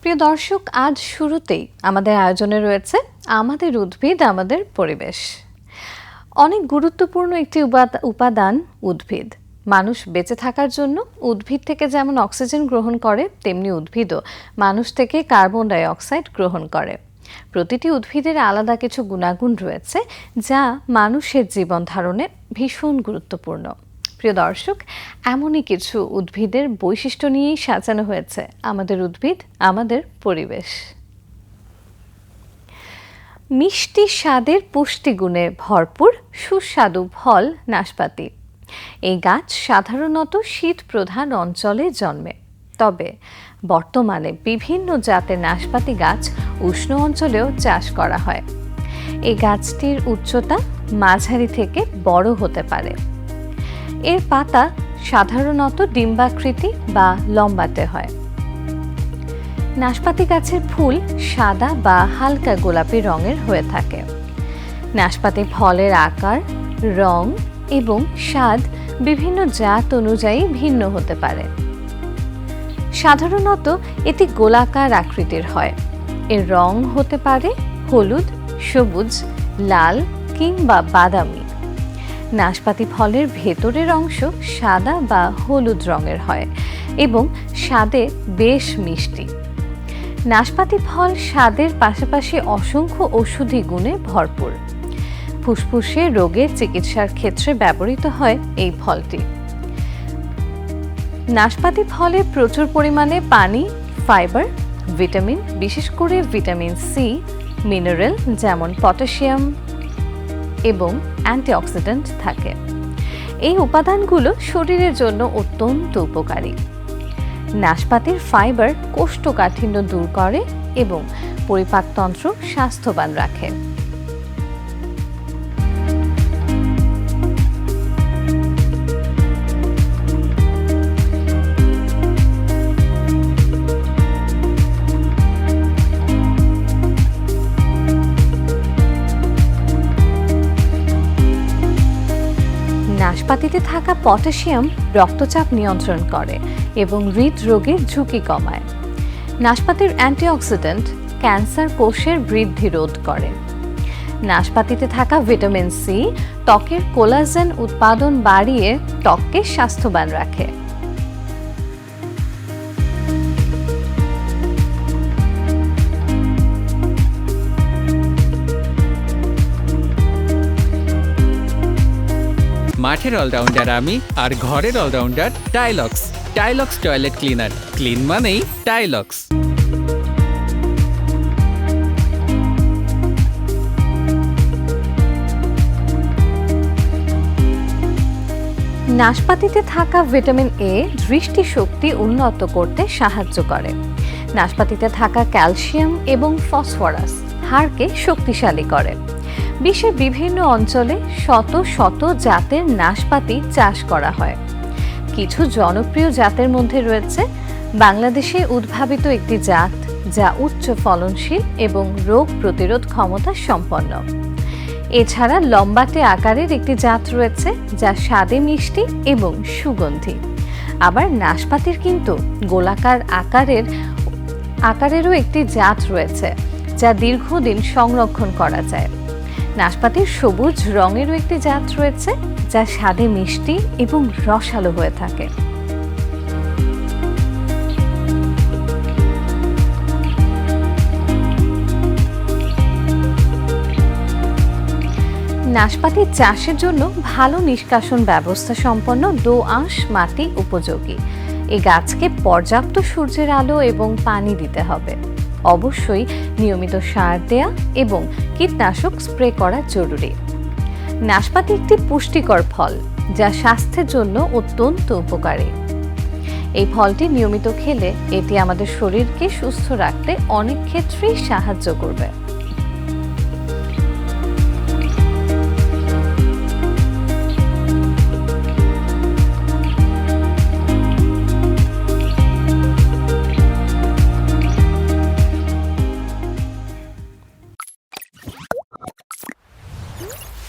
প্রিয় দর্শক, আজ শুরুতেই আমাদের আয়োজনে রয়েছে আমাদের উদ্ভিদ, আমাদের পরিবেশ। অনেক গুরুত্বপূর্ণ একটি উপাদ- উপাদান উদ্ভিদ। মানুষ বেঁচে থাকার জন্য উদ্ভিদ থেকে যেমন অক্সিজেন গ্রহণ করে, তেমনি উদ্ভিদও মানুষ থেকে কার্বন ডাই অক্সাইড গ্রহণ করে। প্রতিটি উদ্ভিদের আলাদা কিছু গুণাগুণ রয়েছে, যা মানুষের জীবন ধারণে ভীষণ গুরুত্বপূর্ণ। প্রিয় দর্শক, এমনই কিছু উদ্ভিদের বৈশিষ্ট্য নিয়েই সাজানো হয়েছে আমাদের উদ্ভিদ, আমাদের পরিবেশ। মিষ্টি স্বাদের পুষ্টিগুণে ভরপুর সুস্বাদু ফল নাশপাতি। এই গাছ সাধারণত শীত প্রধান অঞ্চলে জন্মে। তবে বর্তমানে বিভিন্ন জাতের নাশপাতি গাছ উষ্ণ অঞ্চলেও চাষ করা হয়। এই গাছটির উচ্চতা মাঝারি থেকে বড় হতে পারে। এর পাতা সাধারণত ডিম্বাকৃতি বা লম্বাতে হয়। নাশপাতি গাছের ফুল সাদা বা হালকা গোলাপি রঙের হয়ে থাকে। নাশপাতি ফলের আকার, রং এবং স্বাদ বিভিন্ন জাত অনুযায়ী ভিন্ন হতে পারে। সাধারণত এটি গোলাকার আকৃতির হয়। এর রং হতে পারে হলুদ, সবুজ, লাল কিংবা বাদামি। নাশপাতি ফলের ভেতরের অংশ সাদা বা হলুদ রঙের হয় এবং স্বাদে বেশ মিষ্টি। নাশপাতি ফল স্বাদের পাশাপাশি অসংখ্য ওষুধি গুণে ভরপুর। ফুসফুসে রোগের চিকিৎসার ক্ষেত্রে ব্যবহৃত হয় এই ফলটি। নাশপাতি ফলে প্রচুর পরিমাণে পানি, ফাইবার, ভিটামিন, বিশেষ করে ভিটামিন সি, মিনারেল যেমন পটাশিয়াম এবং অ্যান্টিঅক্সিডেন্ট থাকে। এই উপাদানগুলো শরীরের জন্য অত্যন্ত উপকারী। নাশপাতির ফাইবার কোষ্ঠকাঠিন্য দূর করে এবং পরিপাকতন্ত্র স্বাস্থ্যবান রাখে। নাশপাতিতে থাকা পটাশিয়াম রক্তচাপ নিয়ন্ত্রণ করে এবং হৃদরোগের ঝুঁকি কমায়। নাশপাতির অ্যান্টিঅক্সিডেন্ট ক্যান্সার কোষের বৃদ্ধি রোধ করে। নাশপাতিতে থাকা ভিটামিন সি, ত্বকের কোলাজেন উৎপাদন বাড়িয়ে ত্বককে স্বাস্থ্যবান রাখে। মাঠের অলরাউন্ডার আমি আর ঘরের allrounder Tylox. Tylox toilet cleaner. Clean মানেই টাইলক্স। নাশপাতিতে থাকা ভিটামিন এ দৃষ্টিশক্তি উন্নত করতে সাহায্য করে। নাশপাতিতে থাকা ক্যালসিয়াম এবং ফসফরাস হাড়কে শক্তিশালী করে। বিশ্বের বিভিন্ন অঞ্চলে শত শত জাতের নাশপাতি চাষ করা হয়। কিছু জনপ্রিয় জাতের মধ্যে রয়েছে বাংলাদেশে উদ্ভাবিত একটি জাত যা উচ্চ ফলনশীল এবং রোগ প্রতিরোধ ক্ষমতা সম্পন্ন। এছাড়া লম্বাটে আকারের একটি জাত রয়েছে যা স্বাদে মিষ্টি এবং সুগন্ধি। আবার নাশপাতির কিন্তু গোলাকার আকারের আকারেরও একটি জাত রয়েছে যা দীর্ঘদিন সংরক্ষণ করা যায়। নাশপাতির সবুজ রঙেরও একটি জাত রয়েছে, যা স্বাদে মিষ্টি এবং রসালো হয়ে থাকে। নাশপাতি চাষের জন্য ভালো নিষ্কাশন ব্যবস্থা সম্পন্ন দোআঁশ মাটি উপযোগী। এই গাছকে পর্যাপ্ত সূর্যের আলো এবং পানি দিতে হবে। অবশ্যই নিয়মিত সার দেয়া এবং কীটনাশক স্প্রে করা জরুরি। নাশপাতি একটি পুষ্টিকর ফল যা স্বাস্থ্যের জন্য অত্যন্ত উপকারী। এই ফলটি নিয়মিত খেলে এটি আমাদের শরীরকে সুস্থ রাখতে অনেক ক্ষেত্রেই সাহায্য করবে।